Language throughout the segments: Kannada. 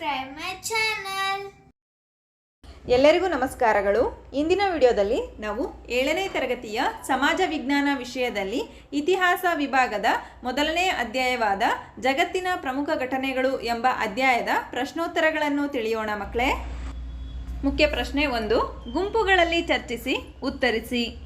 subscribe ಮೈ ಚಾನಲ್ ಎಲ್ಲರಿಗೂ ನಮಸ್ಕಾರಗಳು. ಇಂದಿನ ವಿಡಿಯೋದಲ್ಲಿ ನಾವು ಏಳನೇ ತರಗತಿಯ ಸಮಾಜ ವಿಜ್ಞಾನ ವಿಷಯದಲ್ಲಿ ಇತಿಹಾಸ ವಿಭಾಗದ ಮೊದಲನೇ ಅಧ್ಯಾಯವಾದ ಜಗತ್ತಿನ ಪ್ರಮುಖ ಘಟನೆಗಳು ಎಂಬ ಅಧ್ಯಾಯದ ಪ್ರಶ್ನೋತ್ತರಗಳನ್ನು ತಿಳಿಯೋಣ ಮಕ್ಕಳೇ. ಮುಖ್ಯ ಪ್ರಶ್ನೆ ಒಂದು, ಗುಂಪುಗಳಲ್ಲಿ ಚರ್ಚಿಸಿ, ಉತ್ತರಿಸಿ.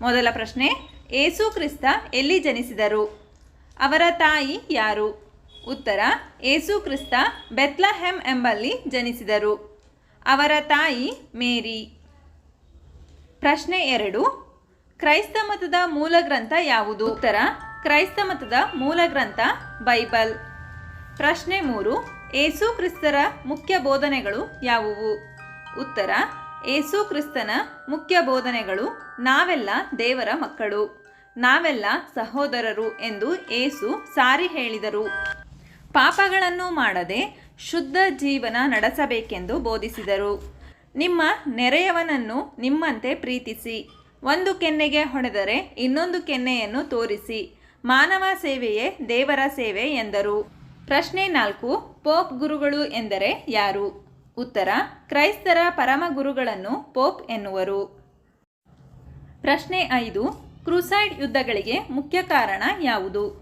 ಮೊದಲ ಪ್ರಶ್ನೆ, ಏಸು ಕ್ರಿಸ್ತ ಎಲ್ಲಿ ಜನಿಸಿದರು? ಅವರ ತಾಯಿ ಯಾರು? ಉತ್ತರ, ಏಸು ಕ್ರಿಸ್ತ ಬೆತ್ಲಹೆಮ್ ಎಂಬಲ್ಲಿ ಜನಿಸಿದರು. ಅವರ ತಾಯಿ ಮೇರಿ. ಪ್ರಶ್ನೆ ಎರಡು, ಕ್ರೈಸ್ತ ಮತದ ಮೂಲ ಗ್ರಂಥ ಯಾವುದು? ಉತ್ತರ, ಕ್ರೈಸ್ತ ಮತದ ಮೂಲ ಗ್ರಂಥ, ಬೈಬಲ್. ಪ್ರಶ್ನೆ ಮೂರು, ಏಸು ಕ್ರಿಸ್ತರ ಮುಖ್ಯ ಬೋಧನೆಗಳು ಯಾವುವು? ಉತ್ತರ, ಏಸು ಕ್ರಿಸ್ತನ ಮುಖ್ಯ ಬೋಧನೆಗಳು ನಾವೆಲ್ಲ ದೇವರ ಮಕ್ಕಳು, ನಾವೆಲ್ಲ ಸಹೋದರರು ಎಂದು ಏಸು ಸಾರಿ ಹೇಳಿದರು. ಪಾಪಗಳನ್ನು ಮಾಡದೆ ಶುದ್ಧ ಜೀವನ ನಡೆಸಬೇಕೆಂದು ಬೋಧಿಸಿದರು. ನಿಮ್ಮ ನೆರೆಯವನನ್ನು ನಿಮ್ಮಂತೆ ಪ್ರೀತಿಸಿ. ಒಂದು ಕೆನ್ನೆಗೆ ಹೊಡೆದರೆ ಇನ್ನೊಂದು ಕೆನ್ನೆಯನ್ನು ತೋರಿಸಿ. ಮಾನವ ಸೇವೆಯೇ ದೇವರ ಸೇವೆ ಎಂದರು. ಪ್ರಶ್ನೆ ನಾಲ್ಕು, ಪೋಪ್ ಗುರುಗಳು ಎಂದರೆ ಯಾರು? ಉತ್ತರ, ಕ್ರೈಸ್ತರ ಪರಮ ಗುರುಗಳನ್ನು ಪೋಪ್ ಎನ್ನುವರು. ಪ್ರಶ್ನೆ ಐದು, ಕ್ರೂಸೈಡ್ ಯುದ್ಧಗಳಿಗೆ ಮುಖ್ಯ ಕಾರಣ ಯಾವುದು?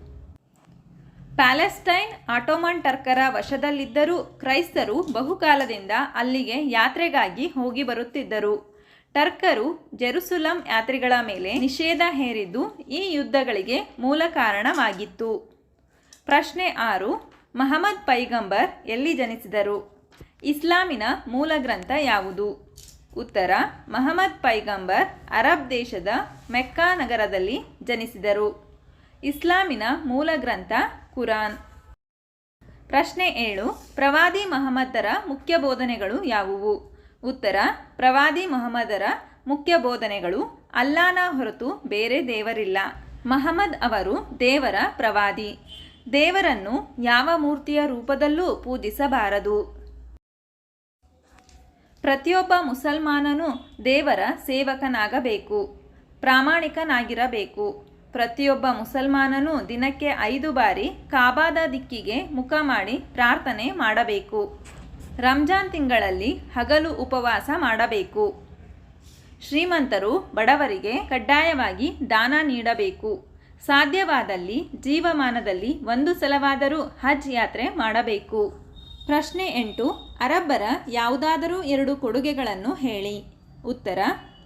ಪ್ಯಾಲೆಸ್ಟೈನ್ ಆಟೋಮನ್ ಟರ್ಕರ ವಶದಲ್ಲಿದ್ದರೂ ಕ್ರೈಸ್ತರು ಬಹುಕಾಲದಿಂದ ಅಲ್ಲಿಗೆ ಯಾತ್ರೆಗಾಗಿ ಹೋಗಿ ಬರುತ್ತಿದ್ದರು. ಟರ್ಕರು ಜೆರುಸುಲಂ ಯಾತ್ರಿಗಳ ಮೇಲೆ ನಿಷೇಧ ಹೇರಿದ್ದು ಈ ಯುದ್ಧಗಳಿಗೆ ಮೂಲ ಕಾರಣವಾಗಿತ್ತು. ಪ್ರಶ್ನೆ ಆರು, ಮಹಮ್ಮದ್ ಪೈಗಂಬರ್ ಎಲ್ಲಿ ಜನಿಸಿದರು? ಇಸ್ಲಾಮಿನ ಮೂಲ ಗ್ರಂಥ ಯಾವುದು? ಉತ್ತರ, ಮಹಮ್ಮದ್ ಪೈಗಂಬರ್ ಅರಬ್ ದೇಶದ ಮೆಕ್ಕಾ ನಗರದಲ್ಲಿ ಜನಿಸಿದರು. ಇಸ್ಲಾಮಿನ ಮೂಲ ಗ್ರಂಥ ಕುರಾನ್. ಪ್ರಶ್ನೆ ಏಳು, ಪ್ರವಾದಿ ಮಹಮ್ಮದರ ಮುಖ್ಯ ಬೋಧನೆಗಳು ಯಾವುವು? ಉತ್ತರ, ಪ್ರವಾದಿ ಮಹಮ್ಮದರ ಮುಖ್ಯ ಬೋಧನೆಗಳು ಅಲ್ಲಾನ ಹೊರತು ಬೇರೆ ದೇವರಿಲ್ಲ. ಮಹಮ್ಮದ್ ಅವರು ದೇವರ ಪ್ರವಾದಿ. ದೇವರನ್ನು ಯಾವ ಮೂರ್ತಿಯ ರೂಪದಲ್ಲೂ ಪೂಜಿಸಬಾರದು. ಪ್ರತಿಯೊಬ್ಬ ಮುಸಲ್ಮಾನನು ದೇವರ ಸೇವಕನಾಗಬೇಕು, ಪ್ರಾಮಾಣಿಕನಾಗಿರಬೇಕು. ಪ್ರತಿಯೊಬ್ಬ ಮುಸಲ್ಮಾನನೂ ದಿನಕ್ಕೆ ಐದು ಬಾರಿ ಕಾಬಾದ ದಿಕ್ಕಿಗೆ ಮುಖ ಮಾಡಿ ಪ್ರಾರ್ಥನೆ ಮಾಡಬೇಕು. ರಂಜಾನ್ ತಿಂಗಳಲ್ಲಿ ಹಗಲು ಉಪವಾಸ ಮಾಡಬೇಕು. ಶ್ರೀಮಂತರು ಬಡವರಿಗೆ ಕಡ್ಡಾಯವಾಗಿ ದಾನ ನೀಡಬೇಕು. ಸಾಧ್ಯವಾದಲ್ಲಿ ಜೀವಮಾನದಲ್ಲಿ ಒಂದು ಸಲವಾದರೂ ಹಜ್ ಯಾತ್ರೆ ಮಾಡಬೇಕು. ಪ್ರಶ್ನೆ ಎಂಟು, ಅರಬ್ಬರ ಯಾವುದಾದರೂ ಎರಡು ಕೊಡುಗೆಗಳನ್ನು ಹೇಳಿ. ಉತ್ತರ,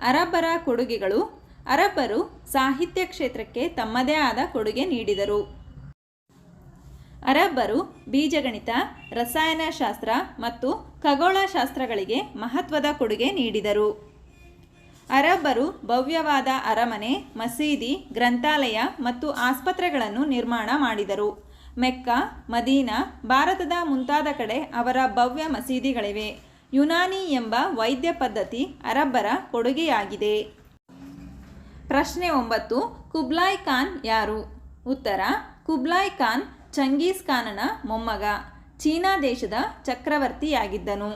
ಅರಬ್ಬರ ಕೊಡುಗೆಗಳು ಅರಬ್ಬರು ಸಾಹಿತ್ಯ ಕ್ಷೇತ್ರಕ್ಕೆ ತಮ್ಮದೇ ಆದ ಕೊಡುಗೆ ನೀಡಿದರು. ಅರಬ್ಬರು ಬೀಜಗಣಿತ, ರಸಾಯನಶಾಸ್ತ್ರ ಮತ್ತು ಖಗೋಳಶಾಸ್ತ್ರಗಳಿಗೆ ಮಹತ್ವದ ಕೊಡುಗೆ ನೀಡಿದರು. ಅರಬ್ಬರು ಭವ್ಯವಾದ ಅರಮನೆ, ಮಸೀದಿ, ಗ್ರಂಥಾಲಯ ಮತ್ತು ಆಸ್ಪತ್ರೆಗಳನ್ನು ನಿರ್ಮಾಣ ಮಾಡಿದರು. ಮೆಕ್ಕಾ, ಮದೀನಾ, ಭಾರತದ ಮುಂತಾದ ಕಡೆ ಅವರ ಭವ್ಯ ಮಸೀದಿಗಳಿವೆ. ಯುನಾನಿ ಎಂಬ ವೈದ್ಯ ಪದ್ಧತಿ ಅರಬ್ಬರ ಕೊಡುಗೆಯಾಗಿದೆ. ಪ್ರಶ್ನೆ ಒಂಬತ್ತು, ಕುಬ್ಲಾಯ್ ಖಾನ್ ಯಾರು? ಉತ್ತರ, ಕುಬ್ಲಾಯ್ ಖಾನ್ ಚಂಗೀಸ್ ಖಾನನ ಮೊಮ್ಮಗ, ಚೀನಾ ದೇಶದ ಚಕ್ರವರ್ತಿಯಾಗಿದ್ದನು.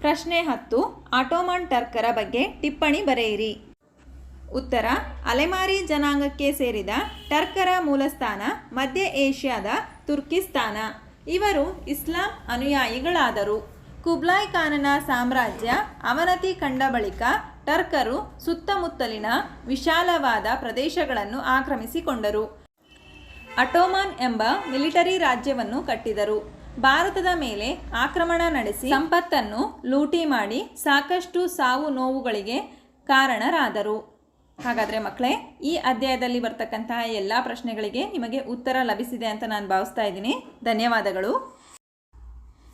ಪ್ರಶ್ನೆ ಹತ್ತು, ಆಟೋಮನ್ ಟರ್ಕರ ಬಗ್ಗೆ ಟಿಪ್ಪಣಿ ಬರೆಯಿರಿ. ಉತ್ತರ, ಅಲೆಮಾರಿ ಜನಾಂಗಕ್ಕೆ ಸೇರಿದ ಟರ್ಕರ ಮೂಲಸ್ಥಾನ ಮಧ್ಯ ಏಷ್ಯಾದ ತುರ್ಕಿಸ್ತಾನ. ಇವರು ಇಸ್ಲಾಂ ಅನುಯಾಯಿಗಳಾದರು. ಕುಬ್ಲಾಯ್ ಖಾನನ ಸಾಮ್ರಾಜ್ಯ ಅವನತಿ ಕಂಡ ಬಳಿಕ ಟರ್ಕರು ಸುತ್ತಮುತ್ತಲಿನ ವಿಶಾಲವಾದ ಪ್ರದೇಶಗಳನ್ನು ಆಕ್ರಮಿಸಿಕೊಂಡರು. ಅಟೋಮಾನ್ ಎಂಬ ಮಿಲಿಟರಿ ರಾಜ್ಯವನ್ನು ಕಟ್ಟಿದರು. ಭಾರತದ ಮೇಲೆ ಆಕ್ರಮಣ ನಡೆಸಿ ಸಂಪತ್ತನ್ನು ಲೂಟಿ ಮಾಡಿ ಸಾಕಷ್ಟು ಸಾವು ನೋವುಗಳಿಗೆ ಕಾರಣರಾದರು. ಹಾಗಾದರೆ ಮಕ್ಕಳೇ ಈ ಅಧ್ಯಾಯದಲ್ಲಿ ಬರ್ತಕ್ಕಂತಹ ಎಲ್ಲ ಪ್ರಶ್ನೆಗಳಿಗೆ ನಿಮಗೆ ಉತ್ತರ ಲಭಿಸಿದೆ ಅಂತ ನಾನು ಭಾವಿಸ್ತಾ ಇದ್ದೀನಿ. ಧನ್ಯವಾದಗಳು.